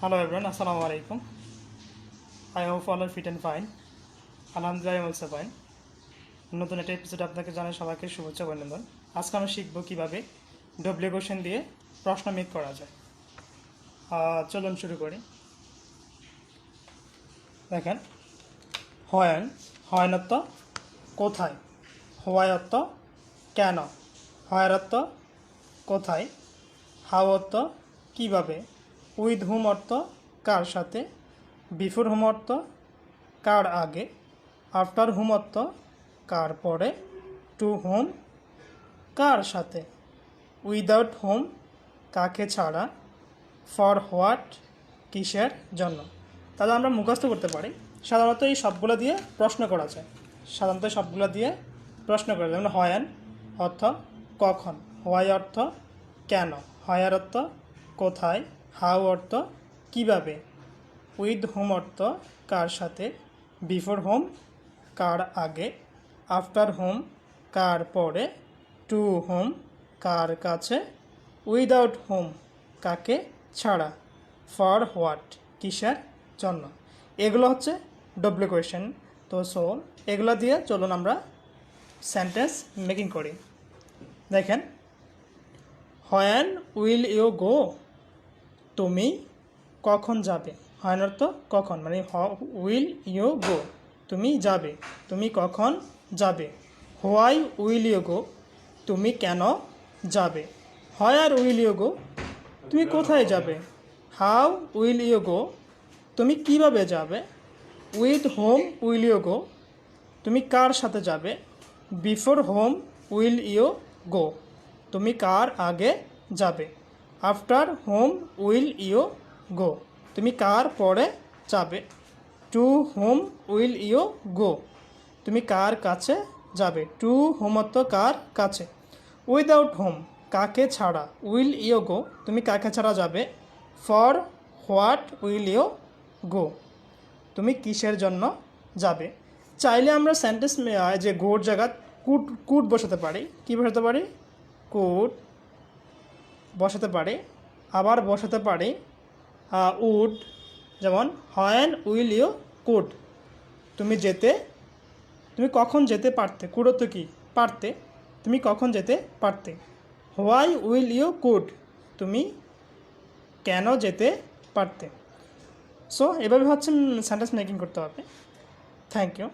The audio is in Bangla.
হ্যালো এভরিওয়ান আসসালামু আলাইকুম I hope all are fit and fine আলহামদুলিল্লাহ অলসো ফাইন নতুন একটা এপিসোড আপনাকে জানাই সবাইকে শুভেচ্ছা অভিনন্দন। আজকে আমরা শিখব কীভাবে ডব্লিউ কোশ্চেন দিয়ে প্রশ্ন মেক করা যায়। চলুন শুরু করি। দেখেন হয়ন হয়নত্ব কোথায়? হওয়ায়ত্ব কেন? হয়ারত্ব কোথায়? হাওয়ত্ব কীভাবে? উইথ হুম অর্থ কার সাথে, বিফোর হুম অর্থ কার আগে, আফটার হুম অর্থ কার পরে, টু হোম কার সাথে, উইদাউট হোম কাকে ছাড়া, ফর হোয়াট কিসের জন্য। তাহলে আমরা মুখস্থ করতে পারি। সাধারণত এই সবগুলো দিয়ে প্রশ্ন করা যায়। সাধারণত সবগুলো দিয়ে প্রশ্ন করা যায়। যেমন হয়ান অর্থ কখন, হোয়াই অর্থ কেন হয়ার অর্থ কোথায় হাউ অর্থ কীভাবে? উইথ হোম অর্থ কার সাথে? বিফোর হোম, কার আগে? আফটার হোম, কার পরে? টু হোম, কার কাছে? উইদাউট হোম, কাকে ছাড়া? ফর হোয়াট, কিসের জন্য? এগুলো হচ্ছে ডব্লিউ কোয়েশ্চেন তো সো এগুলো দিয়ে চলুন আমরা সেন্টেন্স মেকিং করি। দেখেন হয়ান উইল ইউ গো তুমি কখন যাবে? হয় অর্থ কখন? মানে উইল ইউ গো? তুমি যাবে। তুমি কখন যাবে? Why will you go? তুমি কেন যাবে? হয় আর উইল ইউ গো? তুমি কোথায় যাবে? How will you go? তুমি কীভাবে যাবে? With whom will you go? তুমি কার সাথে যাবে? Before whom will you go? তুমি কার আগে যাবে? After whom will you go তুমি কার পরে যাবে? To whom will you go তুমি কার কাছে যাবে? টু হোমত্ব কার কাছে? উইদাউট হোম কাকে ছাড়া উইল ইউ গো তুমি কাকে ছাড়া যাবে? For what will you go তুমি কিসের জন্য যাবে? চাইলে আমরা সেন্টেন্স যে গোর জায়গা কুট কুট বসাতে পারি। কী বসাতে পারি? কুট বসাতে পারে, আবার বসাতে পারে উড, যেমন, হয়ান, উইল ইউ কুড। তুমি যেতে, তুমি কখন যেতে পারতে কুড়ো তো কি? পারতে। তুমি কখন যেতে পারতে? Why will you could? তুমি কেন যেতে পারতে? সো, এভাবে হচ্ছে সেন্টেন্স মেকিং করতে হবে। Thank you.